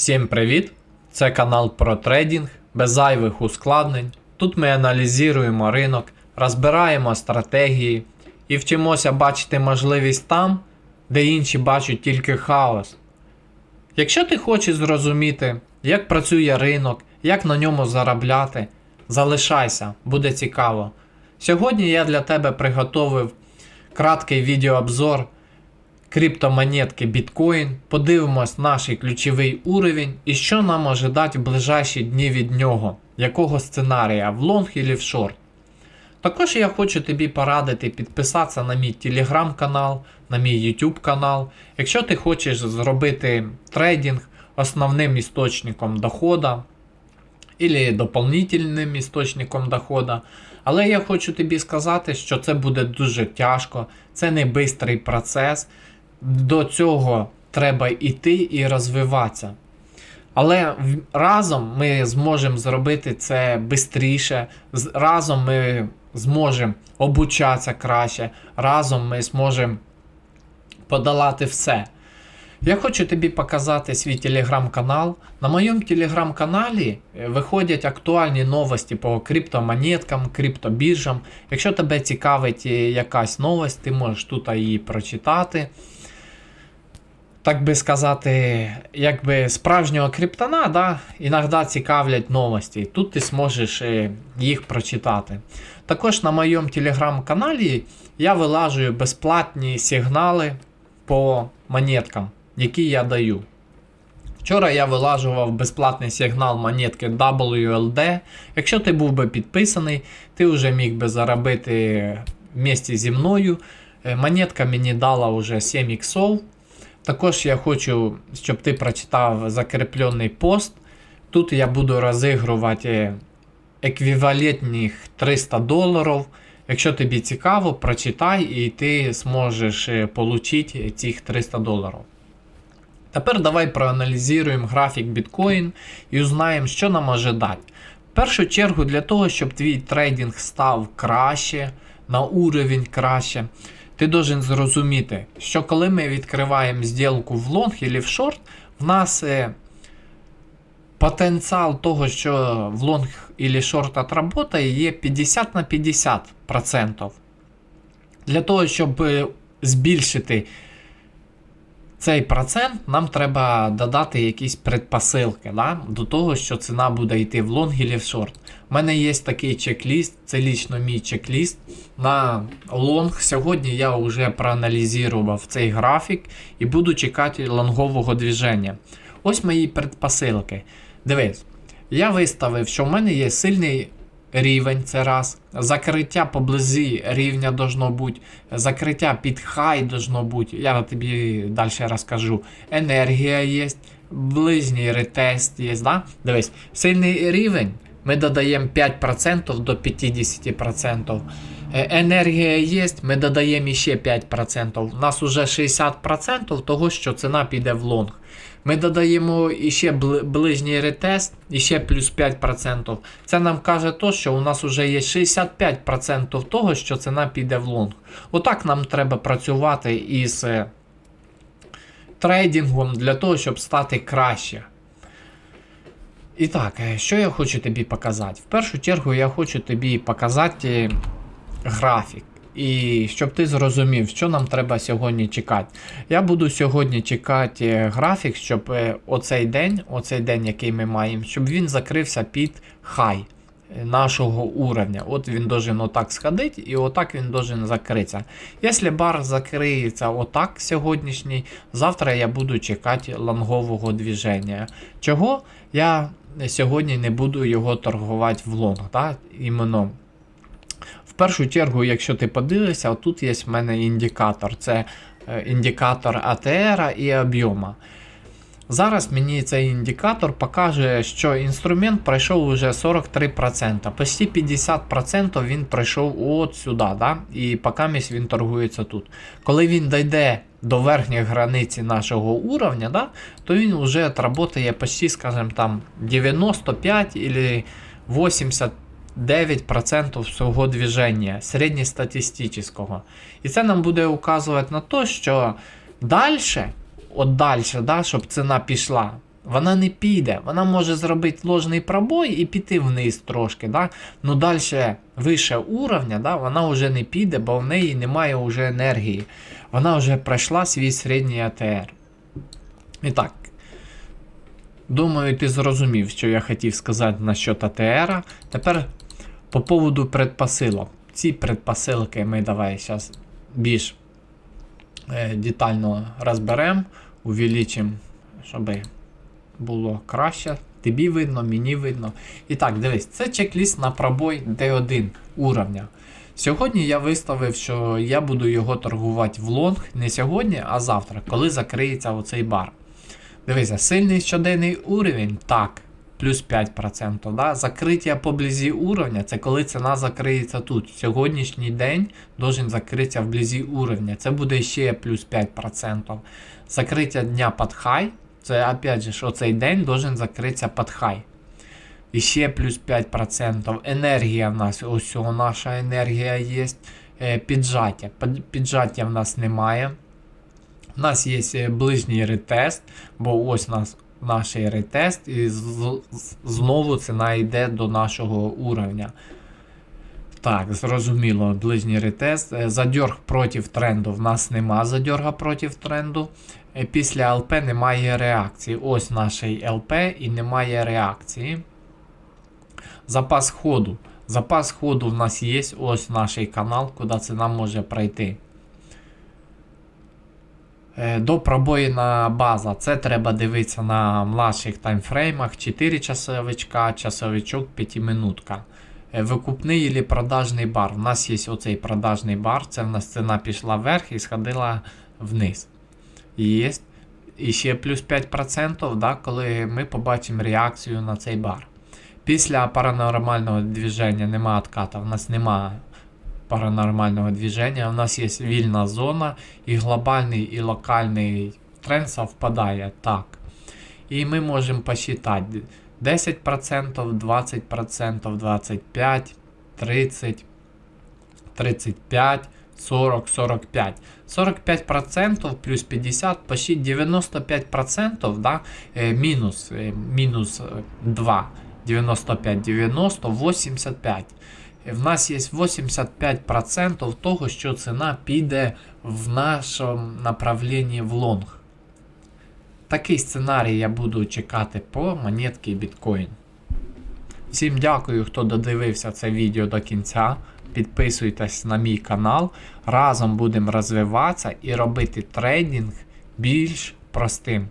Всім привіт! Це канал про трейдинг без зайвих ускладнень. Тут ми аналізуємо ринок, розбираємо стратегії і вчимося бачити можливість там, де інші бачать тільки хаос. Якщо ти хочеш зрозуміти, як працює ринок, як на ньому заробляти, залишайся, буде цікаво. Сьогодні я для тебе приготовив краткий відеообзор криптомонетки біткоін, подивимось наш ключовий уровень і що нам ожидати в ближайші дні від нього, якого сценарія, в лонг і в шорт. Також я хочу тобі порадити підписатися на мій телеграм-канал, на мій YouTube канал. Якщо ти хочеш зробити трейдинг основним істочником дохода или дополнительним істочником дохода. Але я хочу тобі сказати, що це буде дуже тяжко, це не бистрий процес. До цього треба йти і розвиватися. Але разом ми зможемо зробити це швидше, разом ми зможемо обучатися краще, разом ми зможемо подолати все. Я хочу тобі показати свій телеграм-канал. На моєму телеграм-каналі е, виходять актуальні новості по криптомонеткам, криптобіржам. Якщо тебе цікавить е, якась новость, ти можеш тут її прочитати. Так би сказати, якби справжнього криптона, да, іноді цікавлять новості. Тут ти зможеш е, їх прочитати. Також на моєму телеграм-каналі я вилажую безплатні сигнали по монеткам, які я даю. Вчора я вилажував безплатний сигнал монетки WLD. Якщо ти був би підписаний, ти вже міг би заробити вместе зі мною. Е, Монетка мені дала вже 7 іксов. Також я хочу, щоб ти прочитав закріплений пост. Тут я буду розігрувати еквівалентних 300 доларів. Якщо тобі цікаво, прочитай і ти зможеш е, отримати цих 300 доларів. Тепер давай проаналізуємо графік біткоін і узнаємо, що нам ожидати. В першу чергу, для того, щоб твій трейдинг став краще, на уровень краще, ти должен зрозуміти, що коли ми відкриваємо зділку в лонг або в шорт, в нас е, потенціал того, що в лонг або шорт отработає, є 50 на 50%. Для того, щоб е, збільшити цей процент, нам треба додати якісь предпосилки да? до того, що ціна буде йти в лонг або в шорт. У мене є такий чек-ліст, це лічно мій чек-ліст на лонг. Сьогодні я вже проаналізував цей графік і буду чекати лонгового движення. Ось мої предпосилки. Дивись, я виставив, що в мене є сильний рівень, це раз. Закриття поблизі рівня должно бути. Закриття під хай должно бути. Я тобі далі розкажу. Енергія є, ближній ретест є. Да? Дивись, сильний рівень. Ми додаємо 5% до 50%. Е, Енергія є, ми додаємо ще 5%. У нас вже 60% того, що ціна піде в лонг. Ми додаємо бли- ближній ретест, іще плюс 5%. Це нам каже то, що у нас вже є 65% того, що ціна піде в лонг. Отак нам треба працювати із е, трейдингом для того, щоб стати краще. І так, е, що я хочу тобі показати? В першу чергу я хочу тобі показати графік. І щоб ти зрозумів, що нам треба сьогодні чекати. Я буду сьогодні чекати е, графік, щоб е, оцей день, оцей день, який ми маємо, щоб він закрився під хай е, нашого уровня. От він должен отак сходити і отак він должен закритися. Якщо бар закриється отак сьогоднішній, завтра я буду чекати лонгового движення. Чого я сьогодні не буду його торгувати в лонг, да? іменно в першу чергу, якщо ти подивишся, тут є в мене індикатор. Це е, індикатор ATR і об'єма. Зараз мені цей індикатор покаже, що інструмент пройшов уже 43%. Почти 50% він пройшов от сюди. Да? І поки він торгується тут. Коли він дійде до верхньої границі нашого уровня, да, то він вже отработає почти, скажімо там, 95 или 80 9% всього движення середньостатистичного. І це нам буде указувати на те, що далі, от далі, да, щоб ціна пішла, вона не піде. Вона може зробити ложний пробой і піти вниз трошки. Да? Ну далі вище уровня, да, вона вже не піде, бо в неї немає вже енергії. Вона вже пройшла свій середній АТР. І так. Думаю, ти зрозумів, що я хотів сказати насчет АТР. Тепер по поводу предпосилок. Ці предпосилки ми давай зараз більш е, детально розберемо, увеличимо, щоб було краще. Тобі видно, мені видно. І так, дивись, це чек-ліст на пробой D1 уровня. Сьогодні я виставив, що я буду його торгувати в лонг не сьогодні, а завтра, коли закриється оцей бар. Дивися, сильний щоденний уровень, так, плюс 5%. Да? Закриття поблизі уровня це коли ціна закриється тут. Сьогоднішній день должен закритися вблизі уровня. Це буде ще плюс 5%. Закриття дня під хай, це опять же, що цей день должен закритися під хай. І ще плюс 5%. Енергія в нас, ось наша енергія є. Е, Піджаття. Піджаття в нас немає. У нас є е, ближній ретест, бо ось у нас наш ретест, і знову ціна йде до нашого уровня. Так, зрозуміло, ближній ретест. Е, Задьорг проти тренду. В нас нема задьорга проти тренду. Е, Після ЛП немає реакції. Ось наш ЛП і немає реакції. Запас ходу. Запас ходу в нас є. Ось наш канал, куди ціна може пройти. Е, Допробоїна база. Це треба дивитися на младших таймфреймах. 4 часовичка, часовичок 5 минутка. Е, Викупний або продажний бар. У нас є оцей продажний бар. Це в нас ціна пішла вверх і сходила вниз. Є. І ще плюс 5%, да, коли ми побачимо реакцію на цей бар. Після паранормального движення нема отката, в нас нема паранормального движення, у нас є вільна зона, і глобальний і локальний тренд совпадає так. І ми можемо посчитати 10%, 20%, 25%, 30%, 35%, 40, 45. 45% плюс 50, почти 95%, да, е, мінус, е, мінус е, 2, 95, 90, 85. В нас є 85% того, що ціна піде в нашому направленні в лонг. Такий сценарій я буду чекати по монетки біткоін. Всім дякую, хто додивився це відео до кінця. Підписуйтесь на мій канал. Разом будемо розвиватися і робити трейдинг більш простим.